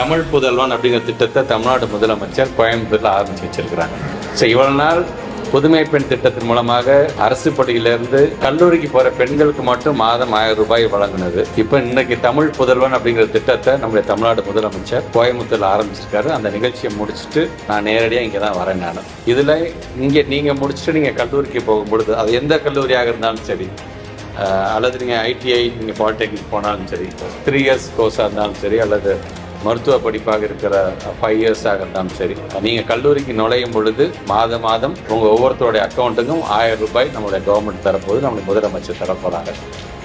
தமிழ் புதல்வன் அப்படிங்கிற திட்டத்தை தமிழ்நாடு முதலமைச்சர் கோயம்புத்தூரில் ஆரம்பிச்சு வச்சிருக்கிறாங்க. ஸோ இவ்வளவு நாள் புதுமை பெண் திட்டத்தின் மூலமாக அரசு பள்ளியிலிருந்து கல்லூரிக்கு போற பெண்களுக்கு மட்டும் மாதம் ஆயிரம் ரூபாய் வழங்கினது. இப்போ இன்னைக்கு தமிழ் புதல்வன் அப்படிங்கிற திட்டத்தை நம்முடைய தமிழ்நாடு முதலமைச்சர் கோயம்புத்தூர்ல ஆரம்பிச்சிருக்காரு. அந்த நிகழ்ச்சியை முடிச்சுட்டு நான் நேரடியாக இங்கே தான் வரேன் நான். இதில் இங்கே நீங்கள் முடிச்சுட்டு நீங்கள் கல்லூரிக்கு போகும்பொழுது அது எந்த கல்லூரியாக இருந்தாலும் சரி அல்லது நீங்கள் ஐடிஐ நீங்கள் பாலிடெக்னிக் போனாலும் சரி த்ரீ இயர்ஸ் கோர்ஸாக இருந்தாலும் சரி அல்லது மருத்துவ படிப்பாக இருக்கிற ஃபைவ் இயர்ஸாக இருந்தாலும் சரி. நீங்கள் கல்லூரிக்கு நுழையும் பொழுது மாதம் மாதம் உங்கள் ஒவ்வொருத்தருடைய அக்கௌண்ட்டுக்கும் ஆயிரம் ரூபாய் நம்மளுடைய கவர்மெண்ட் தரப்போது நம்முடைய முதலமைச்சர் தரப்போகிறாங்க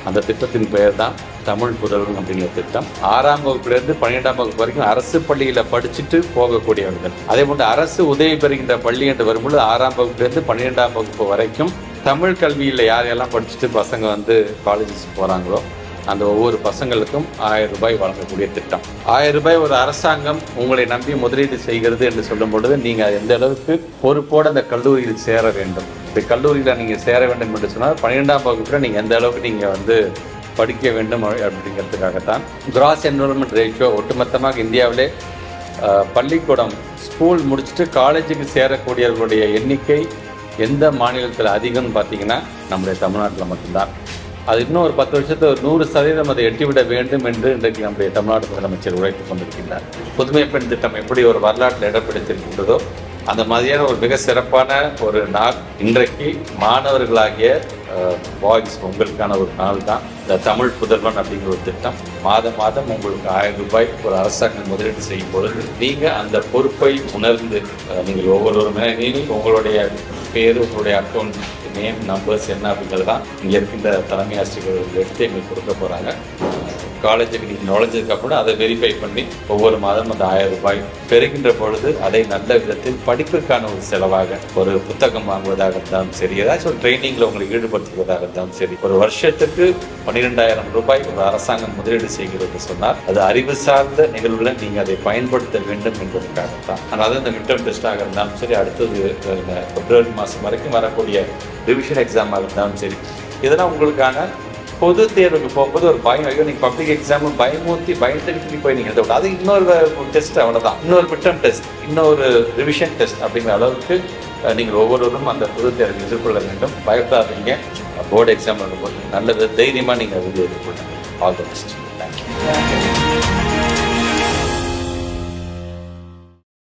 அந்த திட்டத்தின் பெயர் தான் தமிழ் புதல்வன் அப்படிங்கிற திட்டம். ஆறாம் வகுப்புலேருந்து பன்னிரெண்டாம் வகுப்பு வரைக்கும் அரசு பள்ளியில் படிச்சுட்டு போகக்கூடியவர்கள். அதே போன்று அரசு உதவி பெறுகின்ற பள்ளி என்று வரும்பொழுது ஆறாம் வகுப்புலேருந்து பன்னிரெண்டாம் வகுப்பு வரைக்கும் தமிழ் கல்வியில் யார் யாரெல்லாம் படிச்சுட்டு பசங்க வந்து காலேஜஸ் போகிறாங்களோ அந்த ஒவ்வொரு பசங்களுக்கும் ஆயிரம் ரூபாய் வழங்கக்கூடிய திட்டம். ஆயிரம் ரூபாய் ஒரு அரசாங்கம் உங்களை நம்பி முதலீடு செய்கிறது என்று சொல்லும் பொழுது நீங்கள் எந்த அளவுக்கு பொறுப்போடு அந்த கல்லூரியில் சேர வேண்டும். இந்த கல்லூரியில் நீங்கள் சேர வேண்டும் என்று சொன்னால் பன்னிரெண்டாம் வகுப்பில் நீங்கள் எந்த அளவுக்கு நீங்கள் வந்து படிக்க வேண்டும் அப்படிங்கிறதுக்காகத்தான் கிராஸ் என்ரோல்மெண்ட் ரேஷியோ ஒட்டுமொத்தமாக இந்தியாவிலே பள்ளிக்கூடம் ஸ்கூல் முடிச்சுட்டு காலேஜுக்கு சேரக்கூடியவர்களுடைய எண்ணிக்கை எந்த மாநிலத்தில் அதிகம்னு பார்த்தீங்கன்னா நம்முடைய தமிழ்நாட்டில் மட்டும்தான். அது இன்னும் ஒரு பத்து வருஷத்தில் ஒரு நூறு சதவீதம் அதை எட்டிவிட வேண்டும் என்று இன்றைக்கு நம்முடைய தமிழ்நாடு முதலமைச்சர் உழைத்துக் கொண்டிருக்கின்றார். புதுமை பெண் திட்டம் எப்படி ஒரு வரலாற்றில் இடம் பிடித்திருக்கின்றதோ அந்த மாதிரியான ஒரு மிக சிறப்பான ஒரு நாள் இன்றைக்கு மாணவர்களாகிய பாய்ஸ் உங்களுக்கான ஒரு நாள் தான். இந்த தமிழ் புதல்வன் அப்படிங்கிற ஒரு திட்டம் மாதம் மாதம் உங்களுக்கு ஆயிரம் ரூபாய் ஒரு அரசாங்கம் முதலீடு செய்யும் பொழுது நீங்கள் அந்த பொறுப்பை உணர்ந்து நீங்கள் ஒவ்வொருவருமே நீங்கள் உங்களுடைய பேர் உங்களுடைய அக்கௌண்ட் நேம் நம்பர்ஸ் என்ன அப்படிங்கிறது தான் இங்கே இருக்கின்ற தலைமை ஆசிரியர்கள் எடுத்து எங்களுக்கு கொடுக்க போகிறாங்க காலேஜுக்கு நீங்கள் நுழைஞ்சதுக்கப்புறம் அதை வெரிஃபை பண்ணி ஒவ்வொரு மாதம் அந்த ஆயிரம் ரூபாய் பெறுகின்ற பொழுது அதை நல்ல விதத்தில் படிப்பிற்கான ஒரு செலவாக ஒரு புத்தகம் வாங்குவதாக இருந்தாலும் சரி ஏதாச்சும் ஒரு ட்ரைனிங்கில் உங்களை ஈடுபடுத்துவதாக இருந்தாலும் சரி ஒரு வருஷத்துக்கு பன்னிரெண்டாயிரம் ரூபாய் ஒரு அரசாங்கம் முதலீடு செய்கிறது சொன்னால் அது அறிவு சார்ந்த நிகழ்வில் நீங்கள் அதை பயன்படுத்த வேண்டும் என்பதற்காகத்தான். அது இந்த மிட்டம் டெஸ்டாக இருந்தாலும் சரி அடுத்தது இந்த பிப்ரவரி மாதம் வரைக்கும் வரக்கூடிய ரிவிஷன் எக்ஸாமாக இருந்தாலும் சரி இதெல்லாம் உங்களுக்கான பொது தேர்வுக்கு போகும்போது ஒரு பயம் ஐயோ நீங்கள் பப்ளிக் எக்ஸாம் பயமூர்த்தி பயந்துக்கிட்டு போய் நீங்கள் எழுத விட அது இன்னொரு டெஸ்ட் அவ்வளோதான் இன்னொரு மிட்டம் டெஸ்ட் இன்னொரு ரிவிஷன் டெஸ்ட் அப்படிங்கிற அளவுக்கு நீங்கள் ஒவ்வொருவரும் அந்த பொது தேர்வை எதிர்கொள்ள வேண்டும். பயப்படாதீங்க. போர்டு எக்ஸாம் வரும்போது நல்லது. தைரியமாக நீங்கள் எழுதி எதிர்கொள்ளுங்க all the best thank you